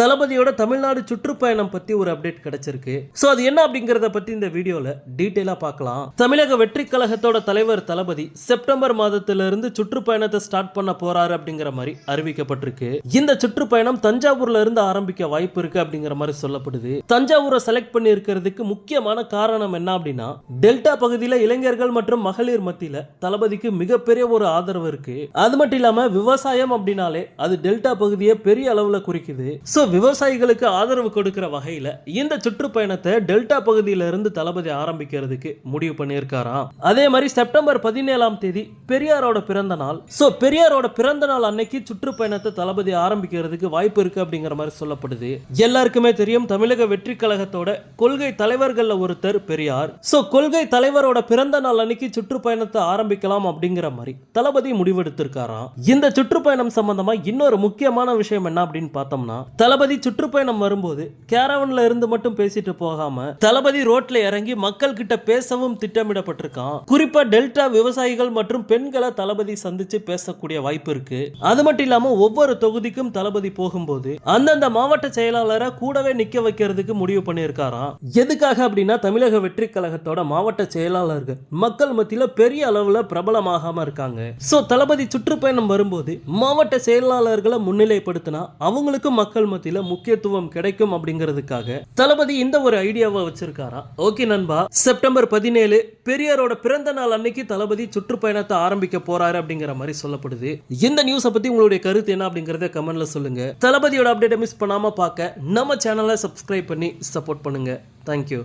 தளபதியோட தமிழ்நாடு சுற்றுப்பயணம் பத்தி ஒரு அப்டேட் கிடைச்சிருக்கு. சோ அது என்ன அப்படிங்கறத பத்தி இந்த வீடியோல டீடைலா பார்க்கலாம். தமிழக வெற்றி கழகத்தோட தலைவர் தளபதி செப்டம்பர் மாதத்துல இருந்து சுற்றுப்பயணத்தை ஸ்டார்ட் பண்ண போறாரு அப்படிங்கிற மாதிரி அறிவிக்கப்பட்டிருக்கு. இந்த சுற்றுப்பயணம் தஞ்சாவூர்ல இருந்து ஆரம்பிக்க வாய்ப்பு இருக்கு அப்படிங்கிற மாதிரி சொல்லப்படுது. தஞ்சாவூரை செலக்ட் பண்ணி இருக்கிறதுக்கு முக்கியமான காரணம் என்ன அப்படின்னா டெல்டா பகுதியில இளைஞர்கள் மற்றும் மகளிர் மத்தியில தளபதிக்கு மிகப்பெரிய ஒரு ஆதரவு இருக்கு. அது மட்டும் இல்லாம விவசாயம் அப்படின்னாலே அது டெல்டா பகுதியை பெரிய அளவுல குறிக்குது. சோ விவசாயிகளுக்கு ஆதரவு கொடுக்கிற வகையில இந்த சுற்றுப்பயணத்தை டெல்டா பகுதியில இருந்து தளபதி ஆரம்பிக்கிறதுக்கு முடிவு பண்ணியிருக்காராம். அதே மாதிரி செப்டம்பர் பதினேழாம் தேதி பெரியாரோட பிறந்த நாள். ஸோ பெரியாரோட பிறந்த நாள் அன்னைக்கு சுற்றுப்பயணத்தை தளபதி ஆரம்பிக்கிறதுக்கு வாய்ப்பு இருக்கு அப்படிங்கிற மாதிரி சொல்லப்படுது. எல்லாருக்குமே தெரியும் தமிழக வெற்றி கழகத்தோட கொள்கை தலைவர்கள்ல ஒருத்தர் பெரியார். சோ கொள்கை தலைவரோட பிறந்த நாள் அன்னைக்கு சுற்றுப்பயணத்தை ஆரம்பிக்கலாம் அப்படிங்கிற மாதிரி தளபதி முடிவெடுத்திருக்காராம். இந்த சுற்றுப்பயணம் சம்பந்தமா இன்னொரு முக்கியமான விஷயம் என்ன அப்படின்னு பார்த்தோம்னா தளபதி சுற்றுப்பயணம் வரும்போது கேரவன்ல இருந்து மட்டும் பேசிட்டு போகாம தளபதி ரோட்ல இறங்கி மக்கள் கிட்ட பேசவும் திட்டமிடப்பட்டிருக்கான். குறிப்பா டெல்டா விவசாயிகள் மற்றும் பெண்களை தளபதி சந்திச்சு பேசக்கூடிய வாய்ப்பு இருக்கு. அது மட்டும் இல்லாம ஒவ்வொரு தொகுதிக்கும் தளபதி போகும்போது அந்தந்த மாவட்ட செயலாளரை கூடவே நிக்க வைக்கிறதுக்கு முடிவு பண்ணியிருக்காராம். எதுக்காக அப்படின்னா தமிழக வெற்றி கழகத்தோட மாவட்ட செயலாளர்கள் மக்கள் மத்தியில பெரிய அளவுல பிரபலமாகாம இருக்காங்க. சோ தளபதி சுற்றுப்பயணம் வரும்போது மாவட்ட செயலாளர்களை முன்னிலைப்படுத்தினா அவங்களுக்கும் மக்கள் மத்தியில முக்கியத்துவம் கிடைக்கும் அப்படிங்கிறதுக்காக தளபதி இந்த ஒரு ஐடியாவை வச்சிருக்காரா? ஓகே நண்பா செப்டம்பர் பதினேழு பெரியாரோட பிறந்த நாள் அன்னைக்கு தளபதி சுற்றுப்பயணத்தை ஆரம்பிக்க போறாரு அப்படிங்கிற மாதிரி சொல்லப்படுது. இந்த நியூஸை பத்தி உங்களுடைய கருத்து என்ன அப்படிங்கறத கமெண்ட்ல சொல்லுங்க. தளபதியோட அப்டேட்டை மிஸ் பண்ணாம பார்க்க நம்ம சேனலை சப்ஸ்கிரைப் பண்ணி சப்போர்ட் பண்ணுங்க. தேங்க்யூ